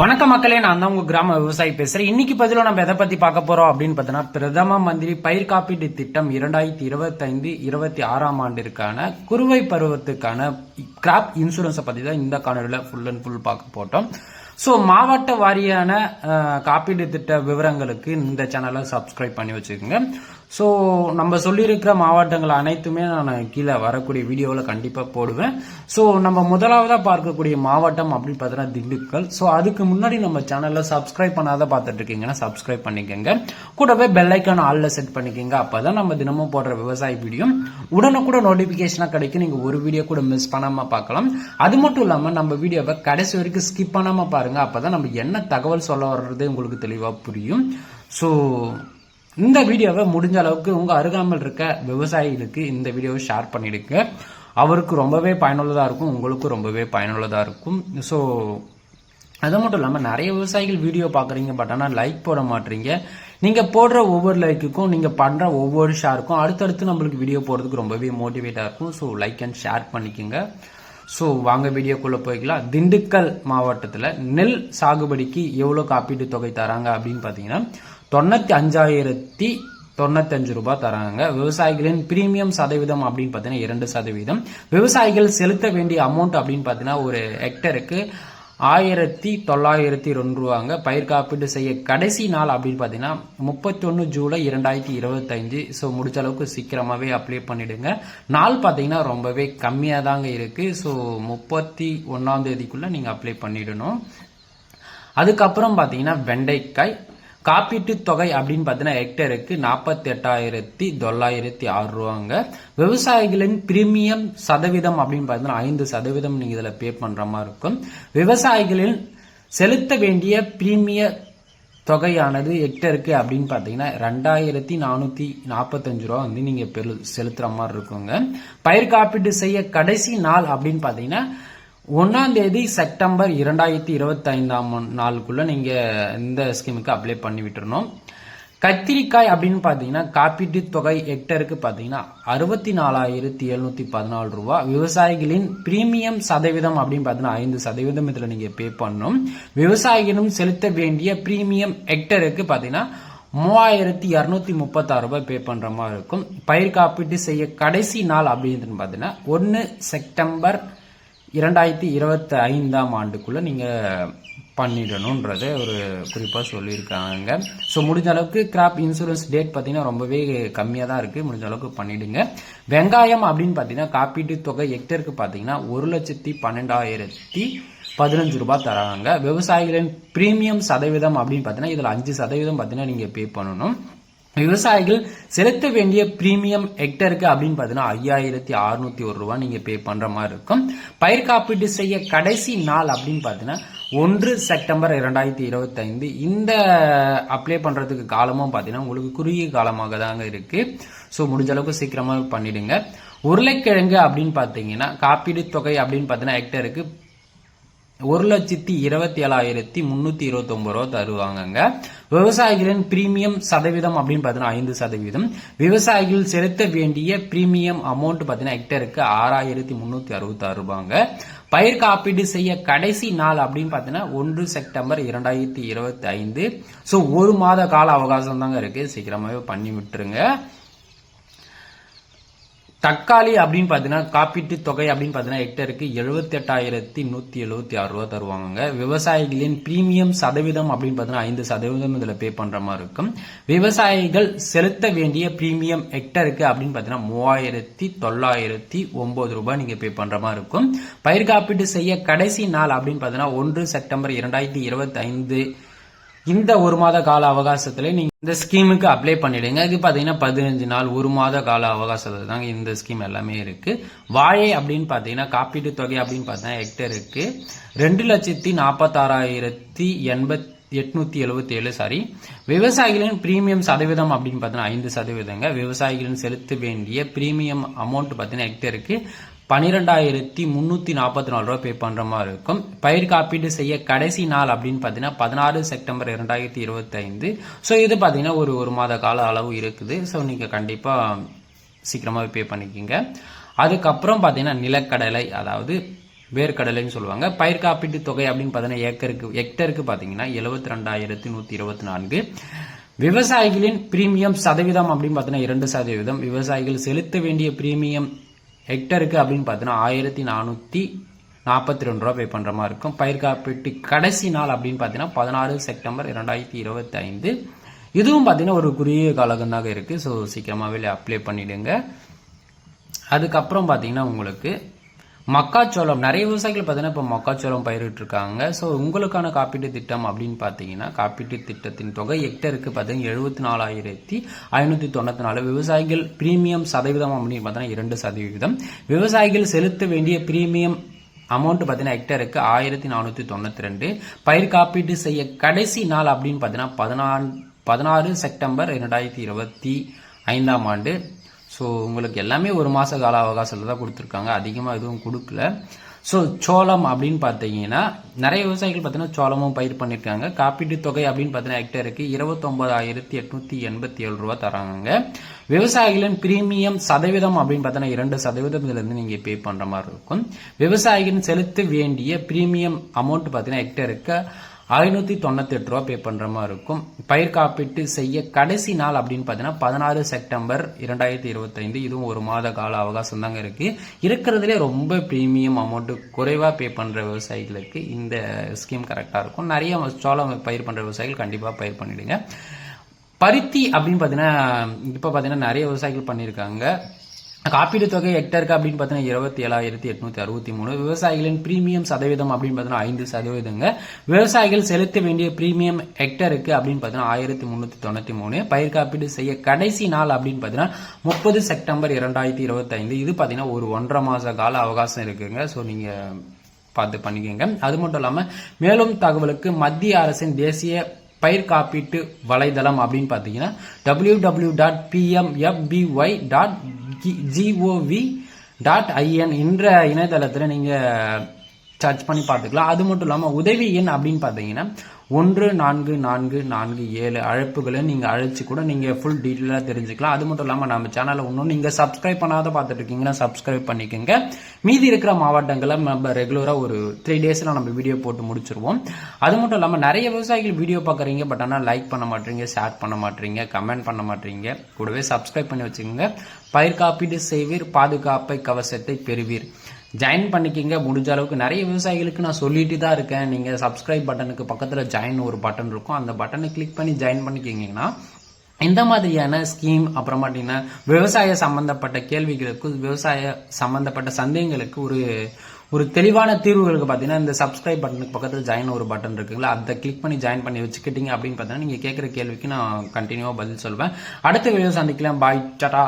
வணக்க மக்களே நான் தான் உங்க கிராம விவசாயி பேசுறேன். இன்னைக்கு பதிலாக நம்ம எதை பத்தி பார்க்க போறோம் அப்படின்னு பார்த்தோம்னா பிரதம மந்திரி பயிர் காப்பீட்டு திட்டம் இரண்டாயிரத்தி இருபத்தைந்து இருபத்தி ஆறாம் ஆண்டிற்கான குறுவை பருவத்துக்கான கிராப் இன்சூரன்ஸை பத்தி தான் இந்த காணொலியில் ஃபுல் அண்ட் ஃபுல் பார்க்க போட்டோம் ஸோ மாவட்ட வாரியான அஹ், காப்பீடு திட்ட விவரங்களுக்கு இந்த சேனலை சப்ஸ்கிரைப் பண்ணி வச்சுக்கோங்க. ஸோ நம்ம சொல்லியிருக்கிற மாவட்டங்கள் அனைத்துமே நான் கீழே வரக்கூடிய வீடியோவில் கண்டிப்பாக போடுவேன். ஸோ நம்ம முதலாவதாக பார்க்கக்கூடிய மாவட்டம் அப்படின்னு பார்த்தீங்கன்னா திண்டுக்கல். ஸோ அதுக்கு முன்னாடி நம்ம சேனலில் சப்ஸ்கிரைப் பண்ணாத பார்த்துட்டு இருக்கீங்கன்னா சப்ஸ்கிரைப் பண்ணிக்கோங்க. கூடவே பெல்லைக்கான ஆளில் செட் பண்ணிக்கோங்க. அப்போ தான் நம்ம தினமும் போடுற விவசாய வீடியோ உடனுக்கூட நோட்டிஃபிகேஷனாக கிடைக்கும். நீங்கள் ஒரு வீடியோ கூட மிஸ் பண்ணாமல் பார்க்கலாம். அது மட்டும் இல்லாமல் நம்ம வீடியோவை கடைசி வரைக்கும் ஸ்கிப் பண்ணாமல் பாருங்கள் அப்போ தான் நம்ம என்ன தகவல் சொல்ல வர்றது உங்களுக்கு தெளிவாக புரியும். ஸோ இந்த வீடியோவை முடிஞ்ச அளவுக்கு உங்கள் அருகாமல் இருக்க விவசாயிகளுக்கு இந்த வீடியோவை ஷேர் பண்ணிடுங்க. அவருக்கு ரொம்பவே பயனுள்ளதாக இருக்கும் உங்களுக்கும் ரொம்பவே பயனுள்ளதாக இருக்கும். ஸோ அது மட்டும் இல்லாமல் நிறைய விவசாயிகள் வீடியோ பார்க்குறீங்க பட் ஆனால் லைக் போட மாட்டீங்க. நீங்கள் போடுற ஒவ்வொரு லைக்குக்கும் நீங்கள் பண்ணுற ஒவ்வொரு ஷேருக்கும் அடுத்தடுத்து நம்மளுக்கு வீடியோ போடுறதுக்கு ரொம்பவே மோட்டிவேட்டாக இருக்கும். ஸோ லைக் அண்ட் ஷேர் பண்ணிக்கோங்க. ஸோ வாங்க வீடியோக்குள்ளே போய்க்கலாம். திண்டுக்கல் மாவட்டத்தில் நெல் சாகுபடிக்கு எவ்வளோ காப்பீட்டு தொகை தராங்க அப்படின்னு பார்த்தீங்கன்னா தொண்ணூற்றி அஞ்சாயிரத்தி தொண்ணூத்தஞ்சு ரூபாய் தராங்க. விவசாயிகளின் பிரீமியம் சதவீதம் அப்படின்னு பார்த்தீங்கன்னா இரண்டு சதவீதம். விவசாயிகள் செலுத்த வேண்டிய அமௌண்ட் அப்படின்னு பார்த்தீங்கன்னா ஒரு ஹெக்டருக்கு ஆயிரத்தி தொள்ளாயிரத்தி ரெண்டு ரூபாங்க பயிர் காப்பீடு செய்ய கடைசி நாள் அப்படின்னு பார்த்தீங்கன்னா முப்பத்தொன்று ஜூலை இரண்டாயிரத்தி இருபத்தஞ்சு ஸோ முடிச்ச அளவுக்கு சீக்கிரமாகவே அப்ளை பண்ணிடுங்க. நாள் பார்த்தீங்கன்னா ரொம்பவே கம்மியாக தாங்க இருக்குது ஸோ முப்பத்தி ஒன்றாம் தேதிக்குள்ளே நீங்கள் அப்ளை பண்ணிடணும். அதுக்கப்புறம் பார்த்தீங்கன்னா வெண்டைக்காய் காப்பீட்டு தொகை அப்படின்னு பார்த்தீங்கன்னா ஹெக்டருக்கு நாற்பத்தி எட்டாயிரத்தி தொள்ளாயிரத்தி ஆறு ரூபாங்க. விவசாயிகளின் பிரீமியம் சதவீதம் அப்படின்னு பார்த்தீங்கன்னா ஐந்து சதவீதம் நீங்கள் இதில் பே பண்ணுற மாதிரி இருக்கும். விவசாயிகளின் செலுத்த வேண்டிய பிரீமிய தொகையானது ஹெக்டருக்கு அப்படின்னு பார்த்தீங்கன்னா ரெண்டாயிரத்தி நானூற்றி நாற்பத்தஞ்சு ரூபா வந்து நீங்கள் பெரு செலுத்துகிற மாதிரி இருக்குங்க. பயிர் காப்பீடு செய்ய கடைசி நாள் அப்படின்னு பார்த்தீங்கன்னா ஒன்றாம் தேதி செப்டம்பர் இரண்டாயிரத்தி இருபத்தி ஐந்தாம் நாளுக்குள்ள நீங்க இந்த ஸ்கீமுக்கு அப்ளை பண்ணி விட்டுறணும். கத்திரிக்காய் அப்படின்னு பார்த்தீங்கன்னா காப்பீட்டு தொகை ஹெக்டருக்கு பார்த்தீங்கன்னா அறுபத்தி நாலாயிரத்தி எழுநூத்தி பதினாலு ரூபா. விவசாயிகளின் பிரீமியம் சதவீதம் அப்படின்னு பார்த்தீங்கன்னா ஐந்து சதவீதம் இதில் நீங்கள் பே பண்ணணும். விவசாயிகளும் செலுத்த வேண்டிய பிரீமியம் ஹெக்டருக்கு பார்த்தீங்கன்னா மூவாயிரத்தி இரநூத்தி முப்பத்தாறு ரூபாய் பே பண்ணுற மாதிரி இருக்கும். பயிர் காப்பீட்டு செய்ய கடைசி நாள் அப்படின்னு பார்த்தீங்கன்னா ஒன்று செப்டம்பர் இரண்டாயிரத்தி இருபத்தி ஐந்தாம் ஆண்டுக்குள்ளே நீங்கள் பண்ணிடணுன்றத ஒரு குறிப்பாக சொல்லியிருக்காங்க. ஸோ முடிஞ்ச அளவுக்கு கிராப் இன்சூரன்ஸ் டேட் பார்த்தீங்கன்னா ரொம்பவே கம்மியாக தான் இருக்குது முடிஞ்ச அளவுக்கு பண்ணிடுங்க. வெங்காயம் அப்படின்னு பார்த்தீங்கன்னா காப்பீட்டு தொகை ஹெக்டருக்கு பார்த்தீங்கன்னா ஒரு லட்சத்தி பன்னெண்டாயிரத்தி பதினஞ்சு ரூபாய் தராங்க. விவசாயிகளின் பிரீமியம் சதவீதம் அப்படின்னு பார்த்தீங்கன்னா இதில் அஞ்சு சதவீதம் பார்த்தீங்கன்னா நீங்கள் பே பண்ணணும். விவசாயிகள் செலுத்த வேண்டிய பிரீமியம் ஹெக்டருக்கு அப்படின்னு பார்த்தீங்கன்னா ஐயாயிரத்தி அறுநூத்தி ஒரு ரூபா நீங்கள் பே பண்ணுற மாதிரி இருக்கும். பயிர் காப்பீடு செய்ய கடைசி நாள் அப்படின்னு பார்த்தீங்கன்னா ஒன்று செப்டம்பர் இரண்டாயிரத்தி இருபத்தைந்து. இந்த அப்ளை பண்ணுறதுக்கு காலமும் பார்த்தீங்கன்னா உங்களுக்கு குறுகிய காலமாக தாங்க இருக்குது ஸோ முடிஞ்ச அளவுக்கு சீக்கிரமாக பண்ணிடுங்க. உருளைக்கிழங்கு அப்படின்னு பார்த்தீங்கன்னா காப்பீடு தொகை அப்படின்னு பார்த்தீங்கன்னா ஹெக்டருக்கு ஒரு லட்சத்தி இருபத்தி ஏழாயிரத்தி முன்னூத்தி இருபத்தொம்பது ரூபா தருவாங்கங்க. விவசாயிகளின் பிரீமியம் சதவீதம் அப்படின்னு பார்த்தீங்கன்னா ஐந்து சதவீதம். விவசாயிகள் செலுத்த வேண்டிய பிரீமியம் அமௌண்ட் பார்த்தீங்கன்னா ஹெக்டருக்கு ஆறாயிரத்தி முன்னூத்தி அறுபத்தாறு ரூபாங்க. பயிர் காப்பீடு செய்ய கடைசி நாள் அப்படின்னு பார்த்தீங்கன்னா ஒன்று செப்டம்பர் இரண்டாயிரத்தி இருபத்தி ஐந்து ஸோ ஒரு மாத கால அவகாசம் தாங்க இருக்கு. சீக்கிரமாகவே பண்ணி விட்டுருங்க. தக்காளி அப்படின்னு பார்த்தீங்கன்னா காப்பீட்டு தொகை அப்படின்னு பார்த்தீங்கன்னா ஹெக்டருக்கு எழுபத்தெட்டாயிரத்தி நூற்றி எழுபத்தி ஆறு ரூபா தருவாங்க விவசாயிகளின் பிரீமியம் சதவீதம் அப்படின்னு பார்த்தீங்கன்னா ஐந்து சதவீதம் இதில் பே பண்ணுற மாதிரி இருக்கும். விவசாயிகள் செலுத்த வேண்டிய பிரீமியம் ஹெக்டருக்கு அப்படின்னு பார்த்தீங்கன்னா மூவாயிரத்தி தொள்ளாயிரத்தி ஒம்பது ரூபாய் நீங்கள் பே பண்ணுற மாதிரி இருக்கும். பயிர் காப்பீடு செய்ய கடைசி நாள் அப்படின்னு பார்த்தீங்கன்னா ஒன்று செப்டம்பர் இரண்டாயிரத்தி இருபத்தி ஐந்து இந்த ஒரு மாத கால அவகாசத்துல நீங்க இந்த ஸ்கீமுக்கு அப்ளை பண்ணிடுங்க. இது பாத்தீங்கன்னா பதினஞ்சு நாள் ஒரு மாத கால அவகாசத்துல தாங்க இந்த ஸ்கீம் எல்லாமே இருக்கு. வாழை அப்படின்னு பாத்தீங்கன்னா காப்பீட்டு தொகை அப்படின்னு பார்த்தீங்கன்னா ஹெக்டருக்கு ரெண்டு லட்சத்தி நாற்பத்தாறாயிரத்தி எண்பத் எட்நூத்தி எழுபத்தி ஏழு சாரி விவசாயிகளின் பிரீமியம் சதவீதம் அப்படின்னு பார்த்தீங்கன்னா ஐந்து சதவீதங்க. விவசாயிகளின் செலுத்த வேண்டிய பிரீமியம் அமௌண்ட் பார்த்தீங்கன்னா ஹெக்டருக்கு பன்னிரெண்டாயிரத்தி முந்நூற்றி நாற்பத்தி நாலு ரூபா பே பண்ணுற மாதிரி இருக்கும். பயிர் காப்பீடு செய்ய கடைசி நாள் அப்படின்னு பார்த்தீங்கன்னா பதினாறு செப்டம்பர் இரண்டாயிரத்தி இருபத்தைந்து. ஸோ இது பார்த்தீங்கன்னா ஒரு ஒரு மாத கால அளவு இருக்குது. ஸோ நீங்கள் கண்டிப்பாக சீக்கிரமாகவே பே பண்ணிக்கிங்க. அதுக்கப்புறம் பார்த்தீங்கன்னா நிலக்கடலை அதாவது வேர்க்கடலைன்னு சொல்லுவாங்க. பயிர் காப்பீட்டு தொகை அப்படின்னு பார்த்தீங்கன்னா ஏக்கருக்கு ஹெக்டருக்கு பார்த்தீங்கன்னா எழுபத்தி ரெண்டாயிரத்தி நூற்றி இருபத்தி நான்கு. விவசாயிகளின் பிரீமியம் சதவீதம் அப்படின்னு பார்த்தீங்கன்னா இரண்டு சதவீதம். விவசாயிகள் செலுத்த வேண்டிய பிரீமியம் ஹெக்டருக்கு அப்படின்னு பார்த்தீங்கன்னா ஆயிரத்தி நானூற்றி நாற்பத்தி ரெண்டு ரூபா பே பண்ணுற மாதிரி இருக்கும். பயிர் காப்பீட்டு கடைசி நாள் அப்படின்னு பார்த்தீங்கன்னா பதினாறு செப்டம்பர் இரண்டாயிரத்தி இருபத்தி ஐந்து இதுவும் பார்த்தீங்கன்னா ஒரு குறுகிய காலகந்தாக இருக்குது ஸோ சீக்கிரமாகவே அப்ளை பண்ணிவிடுங்க அதுக்கப்புறம் பார்த்தீங்கன்னா உங்களுக்கு மக்காச்சோளம் நிறைய விவசாயிகள் பார்த்தீங்கன்னா இப்போ மக்காச்சோளம் பயிரிட்டு இருக்காங்க ஸோ உங்களுக்கான காப்பீட்டு திட்டம் அப்படின்னு பார்த்தீங்கன்னா காப்பீட்டு திட்டத்தின் தொகை ஹெக்டருக்கு பார்த்தீங்கன்னா எழுபத்தி நாலாயிரத்தி ஐநூற்றி தொண்ணூற்றி நாலு. விவசாயிகள் பிரீமியம் சதவீதம் அப்படின்னு பார்த்தீங்கன்னா இரண்டு சதவீதம். விவசாயிகள் செலுத்த வேண்டிய பிரீமியம் அமௌண்ட் பார்த்தீங்கன்னா ஹெக்டருக்கு ஆயிரத்தி நானூற்றி தொண்ணூற்றி ரெண்டு. பயிர் காப்பீட்டு செய்ய கடைசி நாள் அப்படின்னு பார்த்தீங்கன்னா பதினாறு பதினாறு செப்டம்பர் இரண்டாயிரத்தி இருபத்தி ஐந்தாம் ஆண்டு. ஸோ உங்களுக்கு எல்லாமே ஒரு மாத கால அவகாசத்தில் தான் கொடுத்துருக்காங்க. அதிகமாக எதுவும் கொடுக்கல. ஸோ சோளம் அப்படின்னு பார்த்தீங்கன்னா நிறைய விவசாயிகள் பார்த்தீங்கன்னா சோளமும் பயிர் பண்ணியிருக்காங்க காப்பீட்டு தொகை அப்படின்னு பார்த்தீங்கன்னா ஹெக்டருக்கு இருபத்தொம்பதாயிரத்தி எட்நூத்தி எண்பத்தி ஏழு ரூபா தராங்க விவசாயிகளின் பிரீமியம் சதவீதம் அப்படின்னு பார்த்தீங்கன்னா இரண்டு சதவீதத்திலிருந்து நீங்கள் பே பண்ணுற மாதிரி இருக்கும். விவசாயிகள் செலுத்த வேண்டிய பிரீமியம் அமௌண்ட் பார்த்தீங்கன்னா ஹெக்டருக்கு ஐநூற்றி தொண்ணூத்தெட்டு ரூபா பே பண்ணுற மாதிரி இருக்கும். பயிர் காப்பீட்டு செய்ய கடைசி நாள் அப்படின்னு பார்த்தீங்கன்னா பதினாறு செப்டம்பர் இரண்டாயிரத்தி இருபத்தைந்து. இதுவும் ஒரு மாத கால அவகாசம் தாங்க இருக்குது இருக்கிறதுலே ரொம்ப ப்ரீமியம் அமௌண்ட்டு குறைவாக பே பண்ணுற விவசாயிகளுக்கு இந்த ஸ்கீம் கரெக்டாக இருக்கும். நிறைய சோளம் பயிர் பண்ணுற விவசாயிகள் கண்டிப்பாக பயிர் பண்ணிடுங்க. பருத்தி அப்படின்னு பார்த்தீங்கன்னா இப்போ பார்த்தீங்கன்னா நிறைய விவசாயிகள் பண்ணியிருக்காங்க. காப்பீடு தொகை ஹெக்டருக்கு அப்படின்னு பார்த்தீங்கன்னா இருபத்தி ஏழாயிரத்தி எட்நூத்தி அறுபத்தி மூணு. விவசாயிகளின் பிரீமியம் சதவீதம் அப்படின்னு பார்த்தீங்கன்னா ஐந்து சதவீதங்க. விவசாயிகள் செலுத்த வேண்டிய பிரீமியம் ஹெக்டருக்கு அப்படின்னு பார்த்தீங்கன்னா ஆயிரத்தி முந்நூற்றி தொண்ணூற்றி மூணு. பயிர் காப்பீடு செய்ய கடைசி நாள் அப்படின்னு பார்த்தீங்கன்னா முப்பது செப்டம்பர் இரண்டாயிரத்தி இருபத்தைந்து. இது பார்த்தீங்கன்னா ஒரு ஒன்றரை மாத கால அவகாசம் இருக்குங்க. ஸோ நீங்கள் பார்த்து பண்ணிக்கோங்க. அது மட்டும் இல்லாமல் மேலும் தகவலுக்கு மத்திய அரசின் தேசிய பயிர் காப்பீட்டு வலைதளம் அப்படின்னு பார்த்தீங்கன்னா W W dot PMFBY dot GOV dot IN என்ற இணையதளத்தில் நீங்கள் சர்ச் பண்ணி பார்த்துக்கலாம். அது மட்டும் இல்லாமல் உதவி எண் அப்படின்னு பார்த்தீங்கன்னா ஒன்று நான்கு நான்கு நான்கு ஏழு அழைப்புகளை நீங்கள் அழைச்சி கூட நீங்கள் ஃபுல் டீட்டெயிலாக தெரிஞ்சுக்கலாம். அது மட்டும் இல்லாமல் நம்ம சேனலை ஒன்றும் நீங்கள் சப்ஸ்கிரைப் பண்ணாத பார்த்துட்டு இருக்கீங்கன்னா சப்ஸ்கிரைப் பண்ணிக்கோங்க. மீதி இருக்கிற மாவட்டங்களை நம்ம ரெகுலராக ஒரு த்ரீ டேஸில் நம்ம வீடியோ போட்டு முடிச்சிருவோம். அது மட்டும் இல்லாமல் நிறைய விவசாயிகள் வீடியோ பார்க்குறீங்க பட் ஆனால் லைக் பண்ண மாட்டீங்க ஷேர் பண்ண மாட்டீங்க கமெண்ட் பண்ண மாட்டீங்க. கூடவே சப்ஸ்கிரைப் பண்ணி வச்சுக்கோங்க. பயிர் காப்பீடு செய்வீர் பாதுகாப்பை கவசத்தை பெறுவீர். ஜாயின் பண்ணிக்கிங்க. முடிஞ்ச அளவுக்கு நிறைய விவசாயிகளுக்கு நான் சொல்லிட்டு தான் இருக்கேன். நீங்கள் சப்ஸ்கிரைப் பட்டனுக்கு பக்கத்தில் ஜாயின் ஒரு பட்டன் இருக்கும். அந்த பட்டனை கிளிக் பண்ணி ஜாயின் பண்ணிக்கிங்கன்னா இந்த மாதிரியான ஸ்கீம் அப்புறம் பார்த்தீங்கன்னா விவசாய சம்பந்தப்பட்ட கேள்விகளுக்கு விவசாய சம்பந்தப்பட்ட சந்தேகங்களுக்கு ஒரு ஒரு தெளிவான தீர்வுகளுக்கு பார்த்தீங்கன்னா இந்த சப்ஸ்கிரைப் பட்டனுக்கு பக்கத்தில் ஜாயின் ஒரு பட்டன் இருக்குங்களா? அதை கிளிக் பண்ணி ஜாயின் பண்ணி வச்சுக்கிட்டீங்க அப்படின்னு பார்த்தீங்கன்னா நீங்கள் கேட்குற கேள்விக்கு நான் கண்டினியூவாக பதில் சொல்வேன். அடுத்த வீடியோ சந்திக்கலாம். பாய் டாடா